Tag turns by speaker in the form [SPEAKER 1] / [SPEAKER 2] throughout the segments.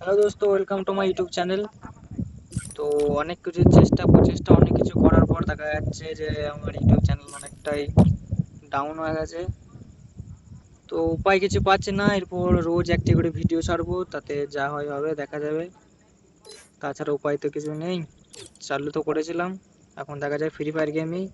[SPEAKER 1] Hello দোস্ত welcome to my YouTube channel তো অনেক কিছু চেষ্টা প্রচেষ্টা, অনেক কিছু করার পর দেখা যাচ্ছে যে আমার ইউটিউব চ্যানেল অনেকটাই ডাউন হয়ে গেছে। তো উপায় কিছু পাচ্ছে না, এরপর রোজ একটি করে ভিডিও ছাড়বো, তাতে যা হয় হবে, দেখা যাবে। তাছাড়া উপায় তো কিছু নেই, চালু তো করেছিলাম। এখন দেখা যায় ফ্রি ফায়ার গেমই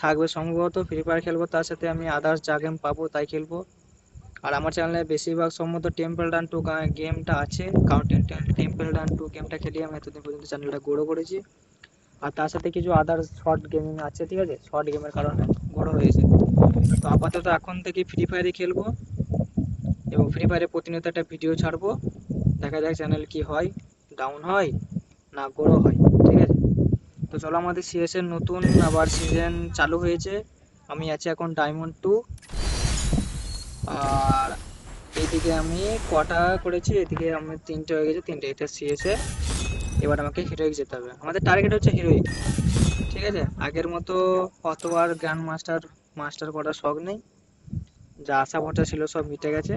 [SPEAKER 1] থাকবে সম্ভবত ফ্রি ফায়ার খেলব, তার সাথে আমি আদার্স যা গেম পাবো তাই খেলব। আর আমার চ্যানেলে বেশিরভাগ সম্ভবত টেম্পল রান টু গেমটা আছে কারণ টেম্পল রান টু গেমটা খেলে আমি এতদিন পর্যন্ত চ্যানেলটা গ্রো করেছি। আর তার সাথে কিছু আদার্স শর্ট গেমিং আছে, ঠিক আছে? শর্ট গেমের কারণে বড় হয়েছে। তো আপাতত এখন থেকে ফ্রি ফায়ারে খেলব এবং ফ্রি ফায়ারে প্রতিনিয়ত একটা ভিডিও ছাড়বো। দেখা যাক চ্যানেল কি হয় ডাউন হয় না গ্রো হয়, ঠিক আছে? তো চলো আমাদের সিএসের নতুন আবার সিজন চালু হয়েছে। আমি আছি এখন ডায়মন্ড টু আর এইদিকে আমি কটা করেছি, এদিকে আমি তিনটে হয়ে গেছে, তিনটে এটা সিএসে এবার আমাকে হিরোইক যেতে হবে। আমাদের টার্গেট হচ্ছে হিরোইক ঠিক আছে? আগের মতো কতবার গ্র্যান্ড মাস্টার মাস্টার করার শখ নেই। যা আশা ভরসা ছিল সব মিটে গেছে।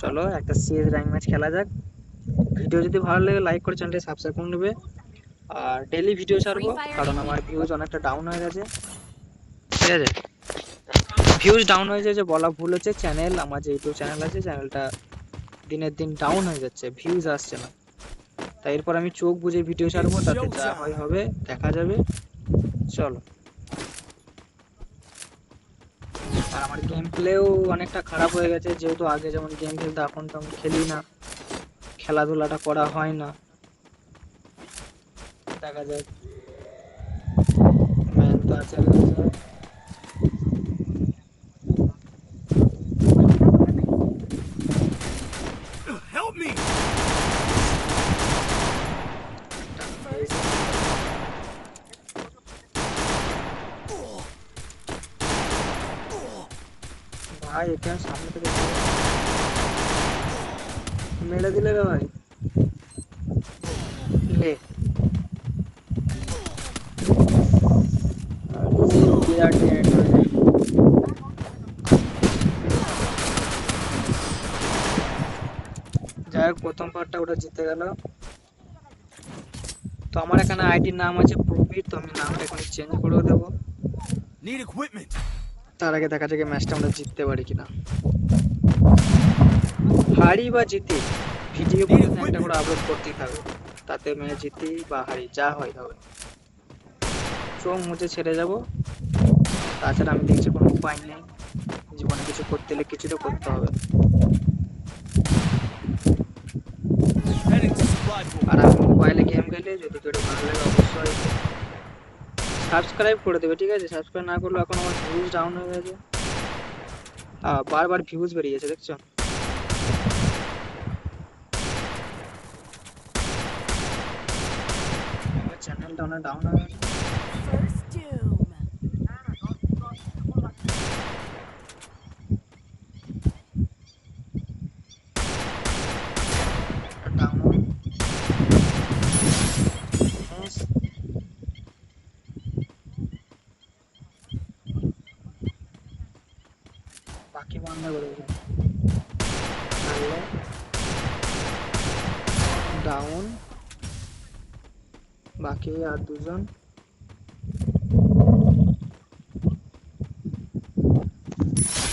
[SPEAKER 1] চলো একটা সিএস র্যাঙ্ক ম্যাচ খেলা যাক। ভিডিও যদি ভালো লাগে লাইক করে চ্যানেলটি সাবস্ক্রাইব করে নেবে। আর ডেলি ভিডিও ছাড়বো, কারণ আমার ভিউজ অনেকটা ডাউন হয়ে গেছে। ঠিক আছে? ভিউজ ডাউন হয়ে যাচ্ছে, বলা ভুল হচ্ছে। চ্যানেল আমার যে ইউটিউব চ্যানেল আছে চ্যানেলটা দিনের দিন ডাউন হয়ে যাচ্ছে ভিউজ আসছে না। তাই এরপর আমি চোখ বুঝে ভিডিও ছাড়বো, তাতে যা হয় হবে, দেখা যাবে। চলো। আর আমার গেম প্লেও অনেকটা খারাপ হয়ে গেছে, যেহেতু আগে যেমন গেম খেলতে এখন তো আমি খেলি না। খেলাধুলাটা করা হয় না। দেখা যাক। তো আছে
[SPEAKER 2] Help me!
[SPEAKER 1] মেরে দিলে রে ভাই। যাই হোক, প্রথম পার্টটা ওটা জিতে গেল। তো আমার এখানে আইডির নাম আছে প্রবীর, তো আমি নামটা এখন চেঞ্জ করে দেবো।
[SPEAKER 2] Need equipment.
[SPEAKER 1] তার আগে দেখা যাক ম্যাচটা আমরা জিততে পারি কিনা। হারি বা জিতি ভিডিও একটা করে আপলোড করতেই থাকবে তাতে ম্যাচ জিতি বা হারি যা হয় হবে। চোখ মুছে ছেড়ে যাব। তাছাড়া আমি দেখছি কোনো উপায় নেই। জীবনে কিছু করতে হলে কিছু তো করতে হবে. আর আমি মোবাইলে গেম খেলে যদি কেউ ভালো লাগে অবশ্যই সাবস্ক্রাইব করে দেবে ঠিক আছে? সাবস্ক্রাইব না করলে এখন আমার ভিউজ ডাউন হয়ে গেছে। আহ, বারবার ভিউজ বেরিয়েছে দেখছ? আমার চ্যানেলটা অনেক ডাউন হয়ে গেছে। ডাউন বাকি আর দুজন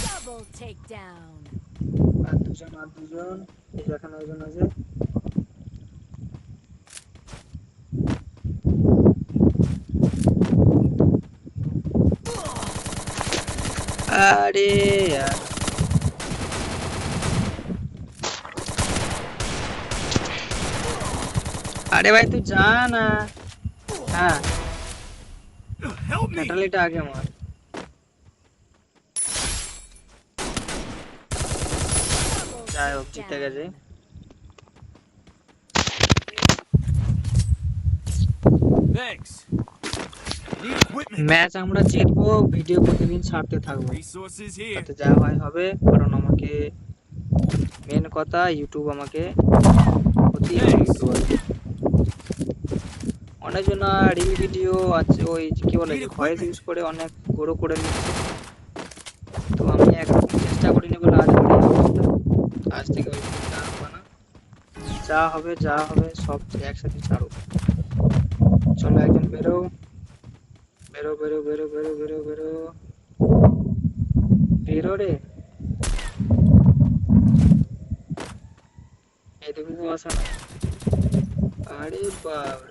[SPEAKER 3] Double takedown.
[SPEAKER 1] আর দুজন আর দুজন এই যে এখানে একজন আছে আরে यार আরে ভাই তুই যা না। হ্যাঁ। ক্যাটালিটা আগে মার। যাই হোক জিতে. গেছে. ম্যাচ আমরা জিতবো ভিডিও প্রতিদিন ছাড়তে থাকব। তাতে যা হয় হবে কারণ আমাকে মেন কথা ইউটিউব আমাকে ইউটিউব অনেকজন রিল ভিডিও আছে ওই যে কি বলে ভয়েস ইউজ করে অনেক বড় করে নিচ্ছে। তো আমি একদম চেষ্টা করিনি বলে আজ। আজ থেকে ওই চিন্তা হবে না। যা হবে যা হবে সব একসাথে ছাড়ো। চলো একজন বেরো। বেরো বেরো বেরো বেরো বেরো বেরো। বেরো রে। এদিকে আসা না। আরে বাবরে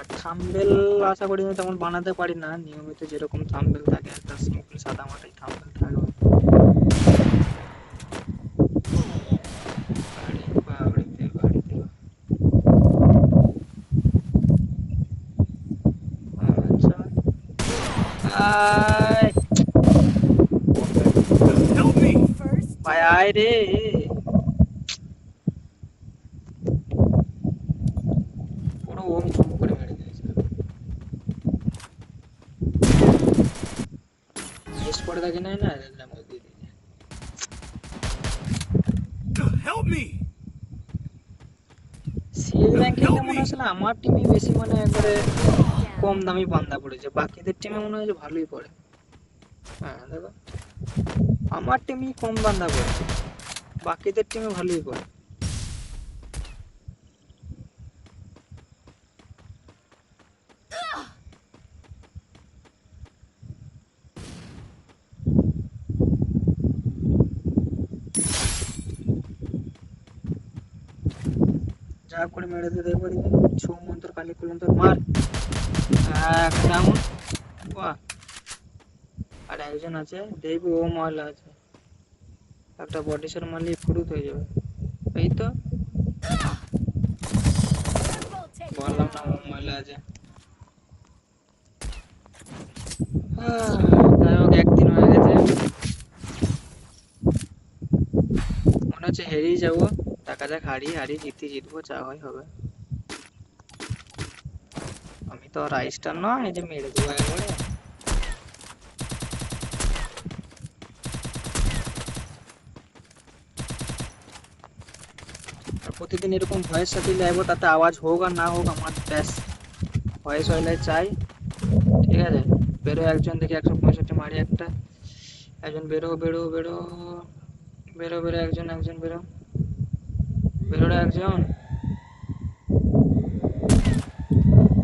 [SPEAKER 1] আর থাম্বেল আশা করি আমি তেমন বানাতে পারি না। নিয়মিত যেরকম থাম্বেল থাকে একটা সিম্পল সাদা মাটাই থাম্বেল থাকবে আচ্ছা।
[SPEAKER 2] Help me!
[SPEAKER 1] ভাই আয় রে পুরো ওম চুপ করে মেরে দিয়েছে মিস করে থাকে না না দেখলাম ওই দিয়ে দিয়েছে
[SPEAKER 2] Help me!
[SPEAKER 1] সিএল র্যাঙ্কে মনে হচ্ছে আমার টিমই বেশি মানে একবারে কম দামি বান্দা পড়েছে। বাকিদের টিমে মনে হয় ভালোই পড়ে। হ্যাঁ দেখো। আমার টিমই কম বান্দা পড়েছে। বাকিদের টিমে ভালোই পড়ে। মেরে কালী কুলন্তর, মার। আর একজন আছে দেখবি ও মহলা আছে। একটা বডি শট ফুরুত হয়ে যাবে। এই তো। বললাম না. মহলা আছে। যাই হোক, একদিন হয়ে গেছে। মনে হচ্ছে হেরেই যাব। যাক হারি হারি জিতে জিতবো, যা হয় হবে। আমি তো আর আইস্টার নয় যে মেরে দেবো একবারে। আর প্রতিদিন এরকম ভয়েস সাথে লাইবো তাতে আওয়াজ হোক আর না হোক, আমার ব্যাস, ভয়েস হইলে চাই। ঠিক আছে? বেরো একজন, দেখি একশো পঁয়ষট্টি মারি একটা। একজন বেরো বেরো বেরো। বেরো বেরো, একজন একজন বেরো। বেরো রে একজন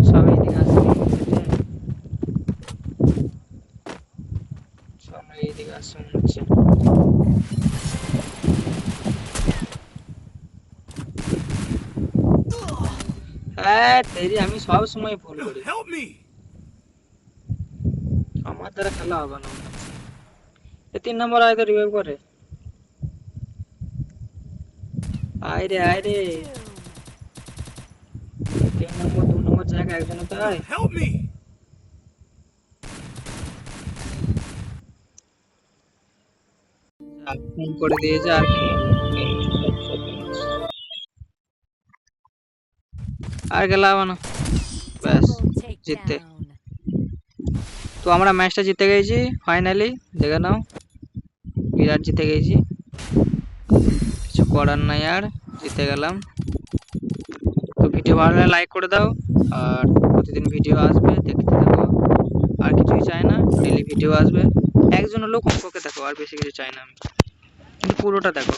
[SPEAKER 1] সব এইদিকে আসছে সব এইদিকে আসছে মনে হচ্ছে হ্যাঁ তেরি আমি সব সময় ভুল করি! আমার দ্বারা খেলা হবে না তিন নম্বর আয় তো রিভাইভ করে আরে
[SPEAKER 3] আরে
[SPEAKER 1] তিন নম্বর দু নম্বর জায়গা একজন তাই ফোন করে দিয়ে যা আর গেলাম না। ব্যাস জিততে। তো আমরা ম্যাচটা জিতে গেছি ফাইনালি দেখে নাও। বিরাট জিতে গেছি। কিছু করার নাই আর, জিতে গেলাম। তো ভিডিও ভালো লাগলে লাইক করে দাও, আর প্রতিদিন ভিডিও আসবে, দেখতে থাকো। আর কিছুই চাই না ডেলি ভিডিও আসবে। একজন হলেও কমপক্ষে দেখো, আর বেশি কিছু চাই না আমি। কিন্তু পুরোটা দেখো।